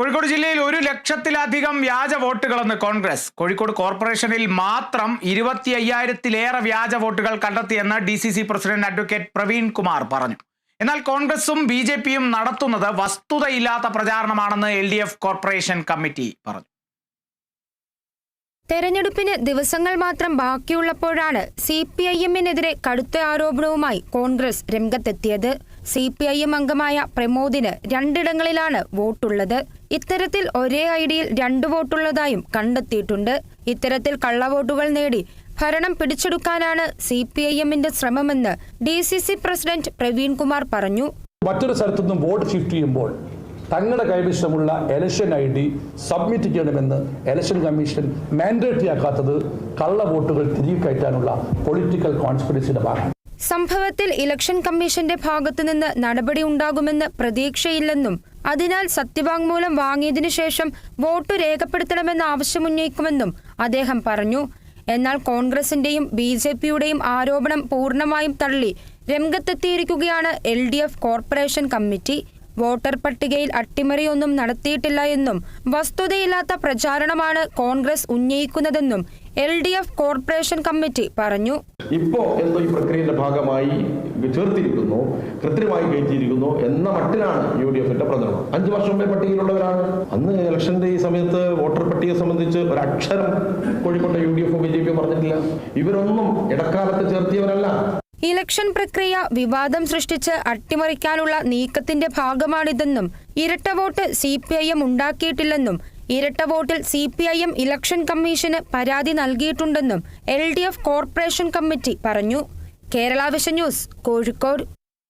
കോഴിക്കോട് ജില്ലയിൽ ഒരു ലക്ഷത്തിലധികം വ്യാജ വോട്ടുകളെന്ന് കോൺഗ്രസ്. കോഴിക്കോട് കോർപ്പറേഷനിൽ മാത്രം ഇരുപത്തി അയ്യായിരത്തിലേറെ വ്യാജ വോട്ടുകൾ കണ്ടെത്തിയെന്ന് D C C president advocate Praveen Kumar പറഞ്ഞു. എന്നാൽ കോൺഗ്രസും ബി ജെ പിയും നടത്തുന്നത് വസ്തുതയില്ലാത്ത പ്രചാരണമാണെന്ന് L D F corporation committee പറഞ്ഞു. തെരഞ്ഞെടുപ്പിന് ദിവസങ്ങൾ മാത്രം ബാക്കിയുള്ളപ്പോഴാണ് സി പി ഐ എമ്മിനെതിരെ കടുത്ത ആരോപണവുമായി കോൺഗ്രസ് രംഗത്തെത്തിയത്. സി പി ഐ എം അംഗമായ പ്രമോദിന് രണ്ടിടങ്ങളിലാണ് വോട്ടുള്ളത്. ഇത്തരത്തിൽ ഒരേ ഐഡിയിൽ രണ്ട് വോട്ടുള്ളതായും കണ്ടെത്തിയിട്ടുണ്ട്. ഇത്തരത്തിൽ കള്ളവോട്ടുകൾ നേടി ഭരണം പിടിച്ചെടുക്കാനാണ് സി പി ഐ എമ്മിന്റെ ശ്രമമെന്ന് D C C president Praveenkumar പറഞ്ഞു. മറ്റൊരു സ്ഥലത്തുനിന്നും വോട്ട് ഷിഫ്റ്റ് ചെയ്യുമ്പോൾ തങ്ങളുടെ കൈവശമുള്ള എലക്ഷൻ ഐ ഡി സബ്മിറ്റ് ചെയ്യണമെന്ന് എലക്ഷൻ കമ്മീഷൻ മാൻഡേറ്ററി ആക്കാത്തത് കള്ള വോട്ടുകൾ തിരികെ കയറ്റാനുള്ള പൊളിറ്റിക്കൽ കോൺസ്പിറസിയുടെ ഭാഗം സംഭവത്തിൽ ഇലക്ഷൻ കമ്മീഷന്റെ ഭാഗത്തുനിന്ന് നടപടി ഉണ്ടാകുമെന്ന് പ്രതീക്ഷയില്ലെന്നും അതിനാൽ സത്യവാങ്മൂലം വാങ്ങിയതിനു ശേഷം വോട്ട് രേഖപ്പെടുത്തണമെന്ന ആവശ്യമുന്നയിക്കുമെന്നും അദ്ദേഹം പറഞ്ഞു. എന്നാൽ കോൺഗ്രസിന്റെയും ബി ജെ പിയുടെയും ആരോപണം പൂർണമായും തള്ളി രംഗത്തെത്തിയിരിക്കുകയാണ് L D F corporation committee. Voter പട്ടികയിൽ അട്ടിമറിയൊന്നും നടത്തിയിട്ടില്ല എന്നും വസ്തുതയില്ലാത്ത പ്രചാരണമാണ് Congress ഉന്നയിക്കുന്നതെന്നും L D F corporation committee പറഞ്ഞു. ഇപ്പോ എന്തോ ഈ പ്രക്രിയയുടെ ഭാഗമായി ചേർത്തിരിക്കുന്നു കൃത്രിമമായി കയറ്റിയിരിക്കുന്നു എന്ന മട്ടിലാണ് യു ഡി എഫിന്റെ പ്രചരണം. അഞ്ചു വർഷം മുമ്പേ പട്ടികയിലുള്ളവരാണ്. അന്ന് ഇലക്ഷന്റെ ഈ സമയത്ത് വോട്ടർ പട്ടികയെ സംബന്ധിച്ച് ഒരു അക്ഷരം കോഴിക്കോട്ടെ യു ഡി എഫും ബി ജെ പി പറഞ്ഞിട്ടില്ല. ഇവരൊന്നും ഇടക്കാലത്ത് ചേർത്തിയവരല്ല. ഇലക്ഷൻ പ്രക്രിയ വിവാദം സൃഷ്ടിച്ച് അട്ടിമറിക്കാനുള്ള നീക്കത്തിന്റെ ഭാഗമാണിതെന്നും ഇരട്ട vote C P I M ഉണ്ടാക്കിയിട്ടില്ലെന്നും ഇരട്ട വോട്ടിൽ C P I M election commission പരാതി നൽകിയിട്ടുണ്ടെന്നും L D F corporation committee പറഞ്ഞു. കേരള വിഷ ന്യൂസ് കോഴിക്കോട്.